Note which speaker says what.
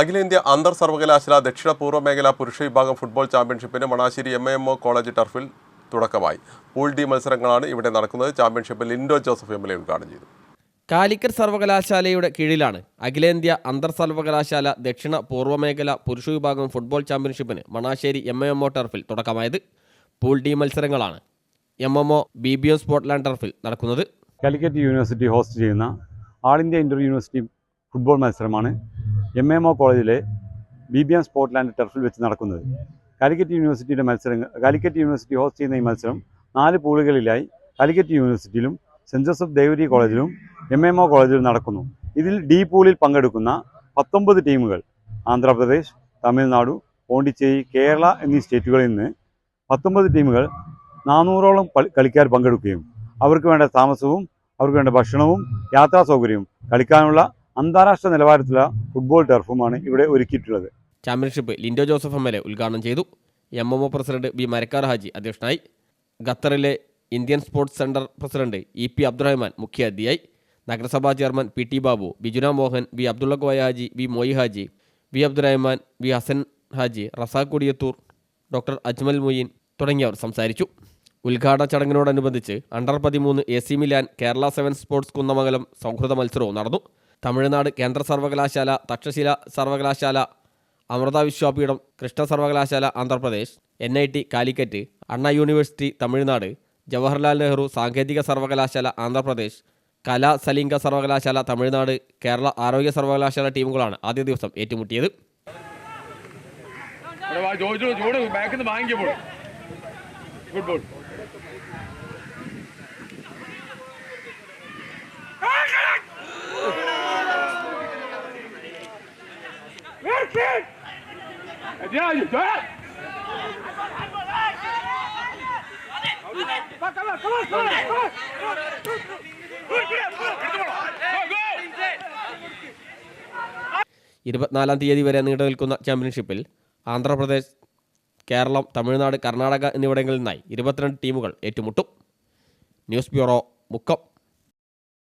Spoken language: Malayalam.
Speaker 1: അഖിലേന്ത്യാ അന്തർ സർവകലാശാല ദക്ഷിണ പൂർവ മേഖല പുരുഷ വിഭാഗം football ചാമ്പ്യൻഷിപ്പിന് Manassery M M O college ടർഫിൽ തുടക്കമായി. പൂൾ ഡി മത്സരങ്ങളാണ് ഇവിടെ നടക്കുന്നത്. ചാമ്പ്യൻഷിപ്പിൽ Lindo Joseph M L A ഉദ്ഘാടനം ചെയ്തു.
Speaker 2: കാലിക്കറ്റ് സർവകലാശാലയുടെ കീഴിലാണ് അഖിലേന്ത്യാ അന്തർ സർവകലാശാല ദക്ഷിണ പൂർവമേഖല പുരുഷ വിഭാഗം ഫുട്ബോൾ ചാമ്പ്യൻഷിപ്പിന് മണാശ്ശേരി എം എം ഒ ടർഫിൽ തുടക്കമായത് പൂൾ ഡി മത്സരങ്ങളാണ്. M M O B B O Sportland ടർഫിൽ നടക്കുന്നത്.
Speaker 3: കാലിക്കറ്റ് യൂണിവേഴ്സിറ്റി ഹോസ്റ്റ് ചെയ്യുന്ന all India inter university football മത്സരമാണ്. എം എം ഒ കോളേജിലെ ബി ബി എം സ്പോർട്ട്ലാൻഡ് ടർഫിൽ വെച്ച് നടക്കുന്നത്. കാലിക്കറ്റ് യൂണിവേഴ്സിറ്റിയുടെ മത്സരങ്ങൾ കാലിക്കറ്റ് യൂണിവേഴ്സിറ്റി ഹോസ്റ്റ് ചെയ്യുന്ന ഈ മത്സരം നാല് പൂളുകളിലായി കാലിക്കറ്റ് യൂണിവേഴ്സിറ്റിയിലും സെന്റ് ജോസഫ് ദേവരി കോളേജിലും എം എം ഒ കോളേജിലും നടക്കുന്നു. ഇതിൽ ഡി പൂളിൽ പങ്കെടുക്കുന്ന പത്തൊമ്പത് ടീമുകൾ ആന്ധ്രാപ്രദേശ് തമിഴ്നാടു പോണ്ടിച്ചേരി കേരള എന്നീ സ്റ്റേറ്റുകളിൽ നിന്ന് പത്തൊമ്പത് ടീമുകൾ നാനൂറോളം കളി- കളിക്കാർ പങ്കെടുക്കുകയും അവർക്ക് വേണ്ട താമസവും അവർക്ക് വേണ്ട ഭക്ഷണവും യാത്രാ സൗകര്യവും കളിക്കാനുള്ള അന്താരാഷ്ട്ര നിലവാരത്തിലുള്ള ഫുട്ബോൾ ടർഫുമാണ് ഇവിടെ ഒരുക്കിയിട്ടുള്ളത്.
Speaker 2: Championship Lindo Joseph M L A ഉദ്ഘാടനം ചെയ്തു. M M O president B Marakkar Haji അധ്യക്ഷനായി. ഖത്തറിലെ Indian sports centre president E P Abdurahman മുഖ്യാതിഥിയായി. നഗരസഭാ chairman P T Babu Bijuna Mohan V Abdulla Koya Haji V Moi Haji V Abdurahman V Hasan Haji Razak Kodiyathur doctor Ajmal Moyeen തുടങ്ങിയവർ സംസാരിച്ചു. ഉദ്ഘാടന ചടങ്ങിനോടനുബന്ധിച്ച് അണ്ടർ പതിമൂന്ന് A C Milan Kerala seven sports Kunnamangalam സൗഹൃദ മത്സരവും നടന്നു. തമിഴ്നാട് കേന്ദ്ര സർവകലാശാല തക്ഷശില സർവകലാശാല അമൃത വിശ്വപീഠം കൃഷ്ണ സർവകലാശാല Andhra Pradesh N I T Calicut Anna university Tamil Nadu Jawaharlal Nehru സാങ്കേതിക സർവകലാശാല ആന്ധ്രാപ്രദേശ് കലാ സലിംഗ സർവകലാശാല തമിഴ്നാട് കേരള ആരോഗ്യ സർവകലാശാല ടീമുകളാണ് ആദ്യ ദിവസം ഏറ്റുമുട്ടിയത്. ഇരുപത്തിനാലാം തീയതി വരെ നീണ്ടു നിൽക്കുന്ന ചാമ്പ്യൻഷിപ്പിൽ ആന്ധ്രാപ്രദേശ് കേരളം തമിഴ്നാട് കർണാടക എന്നിവിടങ്ങളിൽ നിന്നായി ഇരുപത്തിരണ്ട് ടീമുകൾ ഏറ്റുമുട്ടും. News bureau Mukkam.